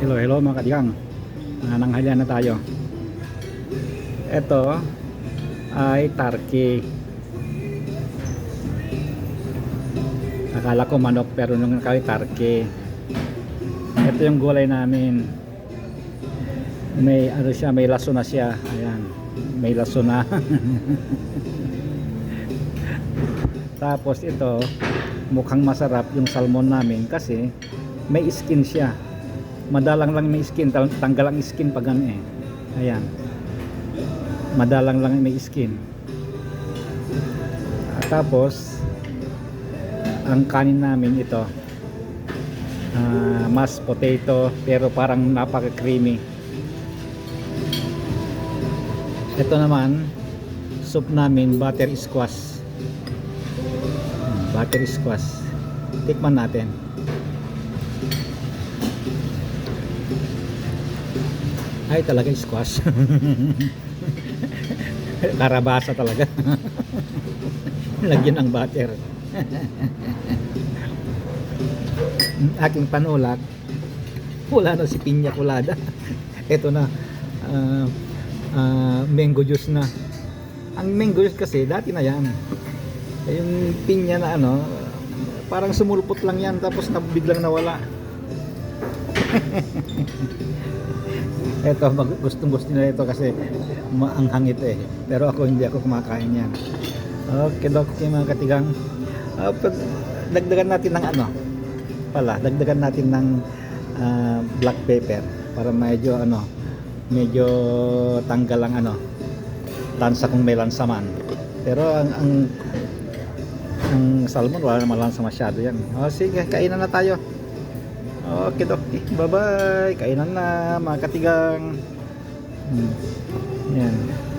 Hello, hello mga kadigang. Nananghalian na tayo. Ito ay tarki. Akala ko manok pero nung nakawit tarki. Ito yung gulay namin. May ano siya, may laso na siya. Ayan. May laso na. Tapos ito, mukhang masarap yung salmon namin kasi may skin siya. Madalang lang may skin, tanggal ang skin pag ano eh. Ayan. Madalang lang may skin. Ah, Tapos, ang kanin namin ito, ah, mashed potato, pero parang napaka-creamy. Ito naman, soup namin, butter squash. Butter squash. Tikman natin. Ay, talaga squash. Karabasa talaga. Lagyan ng butter. Aking panulat, wala na si pinya colada. Ito na, ah, ah, mango juice na. Ang mango juice kasi, dati na yan. Eh, Yung pinya na ano, parang sumulpot lang yan, tapos biglang nawala. Ito, gustong gusto nila ito kasi maanghang ito eh. Pero ako hindi ako kumakain yan. Okay, okay mga katigang. Ah, pag, dagdagan natin ng ano, pala, dagdagan natin ng ah, black pepper para medyo ano, medyo tanggal ang ano, lansa kung may lansa man. Pero ang, ang ang salmon wala naman lansa masyado yan. O sige, kainan na tayo. Okay, okay. Bye-bye. Kainan na, mga katigang. Hmm. Yan.